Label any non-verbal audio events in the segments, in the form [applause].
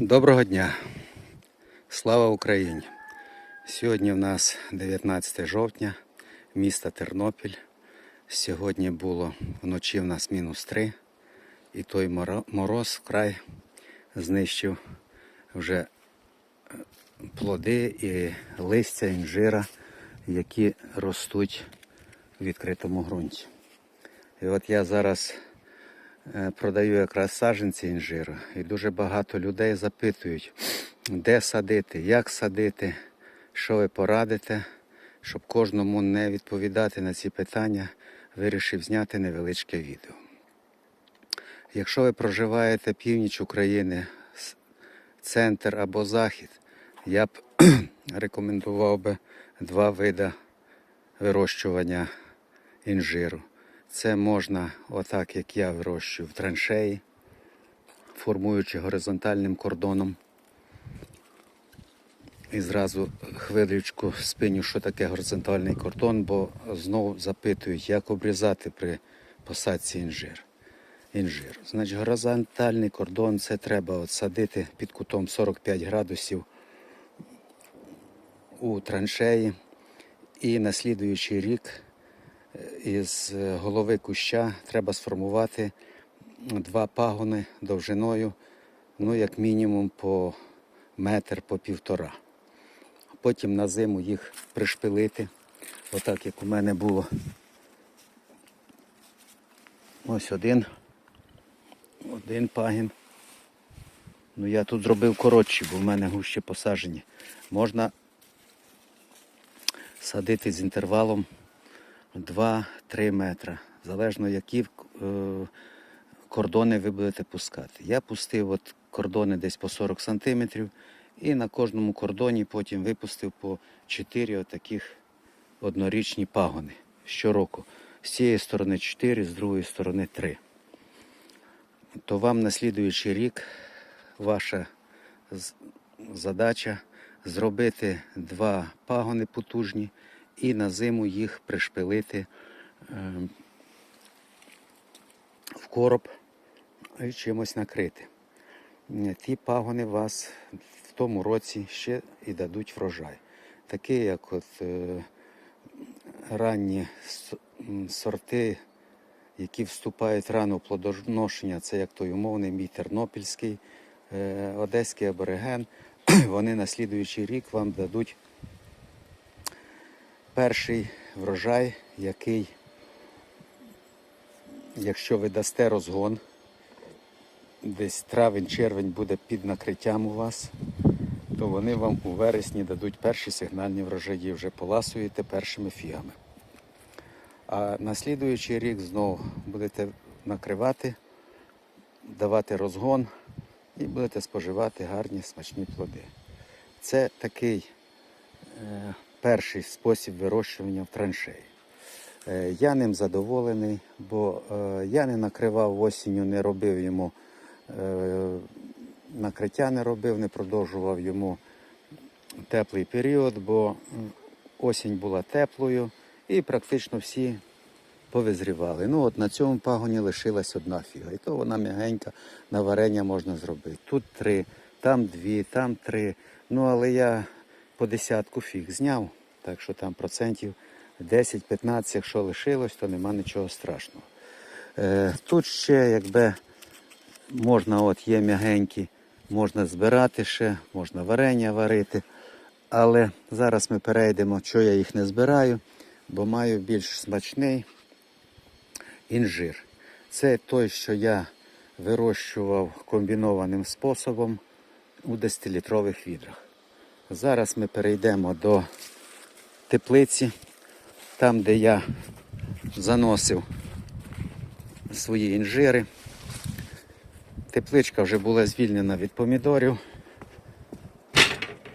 Доброго дня! Слава Україні! Сьогодні в нас 19 жовтня, місто Тернопіль. Сьогодні було вночі в нас мінус 3, і той мороз вкрай знищив вже е, плоди і листя інжира, які ростуть в відкритому ґрунті. І от я зараз продаю якраз саджанці інжиру, і дуже багато людей запитують, де садити, як садити, що ви порадите, щоб кожному не відповідати на ці питання, вирішив зняти невеличке відео. Якщо ви проживаєте північ України, центр або захід, я б [clears throat] рекомендував би два види вирощування інжиру. Це можна, отак як я вирощую, в траншеї, формуючи горизонтальним кордоном. І зразу хвилючку спиню, що таке горизонтальний кордон, бо знову запитують, як обрізати при посадці інжир. інжир. Значить, горизонтальний кордон це треба от садити під кутом 45 градусів у траншеї. І на слідуючий рік із е, голови куща треба сформувати два пагони довжиною, ну, як мінімум по метр, по півтора. Потім на зиму їх пришпилити, отак як у мене було. Ось один. Один пагін. Ну я тут зробив коротші, бо в мене гуще посаджені. Можна садити з інтервалом 2-3 метри, залежно які е, кордони ви будете пускати. Я пустив от кордони десь по 40 сантиметрів і на кожному кордоні потім випустив по 4 отаких однорічні пагони щороку. З цієї сторони 4, з другої сторони 3. То вам на слідуючий рік ваша задача зробити два пагони потужні і на зиму їх пришпилити е, в короб і чимось накрити. Е, Ті пагони вас в тому році ще і дадуть врожай. Такі, як от е, ранні сорти, які вступають рано в плодоношення, це як той умовний мій тернопільський, одеський абориген, [clears throat] вони на слідуючий рік вам дадуть перший врожай, який, якщо ви дасте розгон, десь травень-червень буде під накриттям у вас, то вони вам у вересні дадуть перші сигнальні врожаї, вже поласуєте першими фігами. А на слідуючий рік знову будете накривати, давати розгон і будете споживати гарні смачні плоди. Це такий е, перший спосіб вирощування в траншеї. Е, я ним задоволений, бо е, я не накривав осінню, не робив йому е, накриття, не робив, не продовжував йому теплий період, бо осінь була теплою і практично всі повизрівали. Ну от на цьому пагоні лишилась одна фіга. І то вона м'ягенька, на варення можна зробити. Тут три, там дві, там три. Ну але я по десятку фіг зняв, так що там процентів 10-15, якщо лишилось, то нема нічого страшного. Е, тут ще якби можна, от є м'ягенькі, можна збирати ще, можна варення варити. Але зараз ми перейдемо, що я їх не збираю, бо маю більш смачний інжир. Це той, що я вирощував комбінованим способом у 10-літрових відрах. Зараз ми перейдемо до теплиці, там, де я заносив свої інжири. Тепличка вже була звільнена від помідорів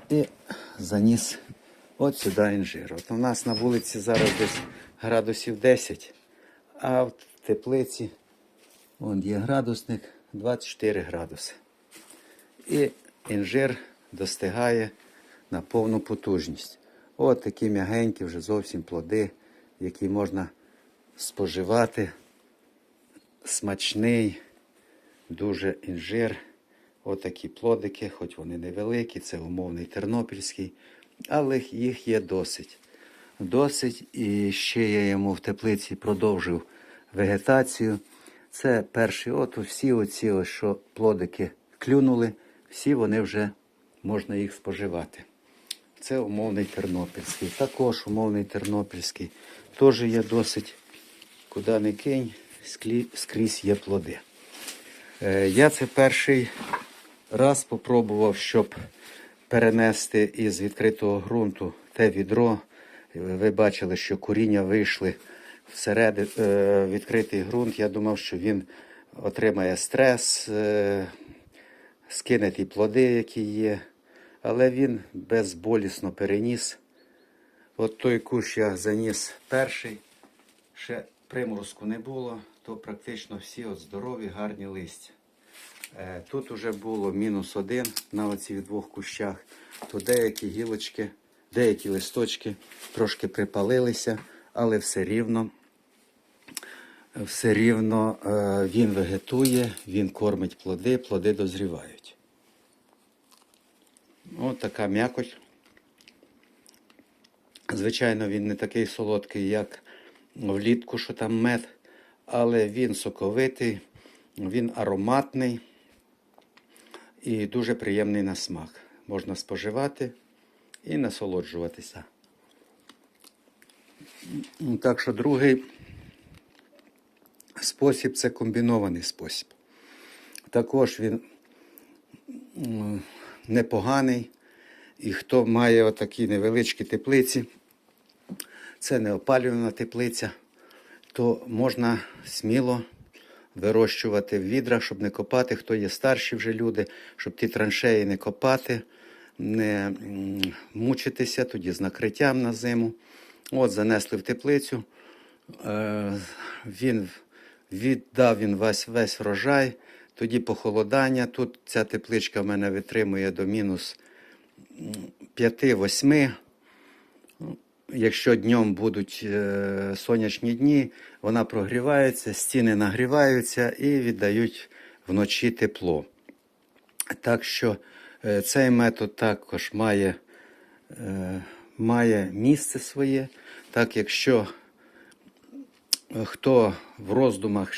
і заніс от сюди інжир. От у нас на вулиці зараз десь градусів 10, а в теплиці вон є градусник 24 градуси. І інжир достигає на повну потужність. От такі м'ягенькі вже зовсім плоди, які можна споживати. Смачний, дуже інжир Отакі плодики, хоч вони невеликі, це умовний тернопільський, але їх є досить. Досить. І ще я йому в теплиці продовжив вегетацію. Це перший, от всі оці, що плодики клюнули, всі вони вже можна їх споживати. Це умовний тернопільський. Також умовний тернопільський. Теж є досить, куди не кинь, скрізь є плоди. Е, Я це перший раз спробував, щоб перенести із відкритого ґрунту те відро. Ви бачили, що коріння вийшли всередину е, відкритий ґрунт. Я думав, що він отримає стрес, е, скине ті плоди, які є. Але він безболісно переніс. От той кущ я заніс перший, ще приморозку не було, то практично всі от здорові, гарні листя. Е, Тут вже було мінус один на оцих двох кущах, то деякі гілочки, деякі листочки трошки припалилися, але все рівно, все рівно е, він вегетує, він кормить плоди, плоди дозрівають. Ось така м'якоть. Звичайно, він не такий солодкий, як влітку, що там мед, але він соковитий, він ароматний і дуже приємний на смак. Можна споживати і насолоджуватися. Так що другий спосіб це комбінований спосіб. Також він непоганий. І хто має отакі невеличкі теплиці, це не опалювана теплиця, то можна сміло вирощувати в відрах, щоб не копати. Хто є старші вже люди, щоб ті траншеї не копати, не мучитися тоді з накриттям на зиму. От занесли в теплицю. Е, Він віддав він весь, весь врожай. Тоді похолодання. Тут ця тепличка в мене витримує до мінус 5-8. Якщо днем будуть е, сонячні дні, вона прогрівається, стіни нагріваються і віддають вночі тепло. Так що е, цей метод також має, е, має місце своє. Так, якщо хто в роздумах,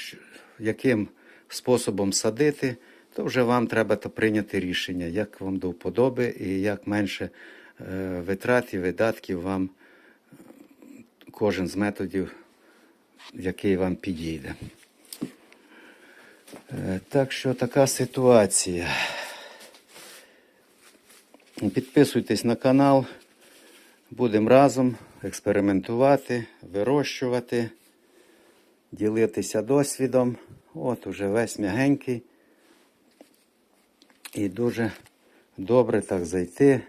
яким способом садити, то вже вам треба то прийняти рішення, як вам до вподоби і як менше е, витрат і видатків вам е, кожен з методів, який вам підійде. Е, Так що така ситуація. Підписуйтесь на канал. Будемо разом експериментувати, вирощувати, ділитися досвідом. От уже весь м'ягенький. І дуже добре так зайти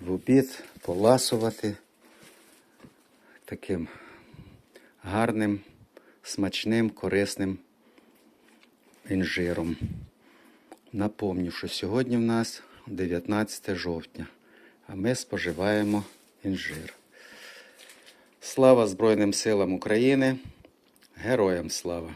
в обід, поласувати таким гарним, смачним, корисним інжиром. Напомню, що сьогодні в нас 19 жовтня, а ми споживаємо інжир. Слава Збройним силам України! Героям слава!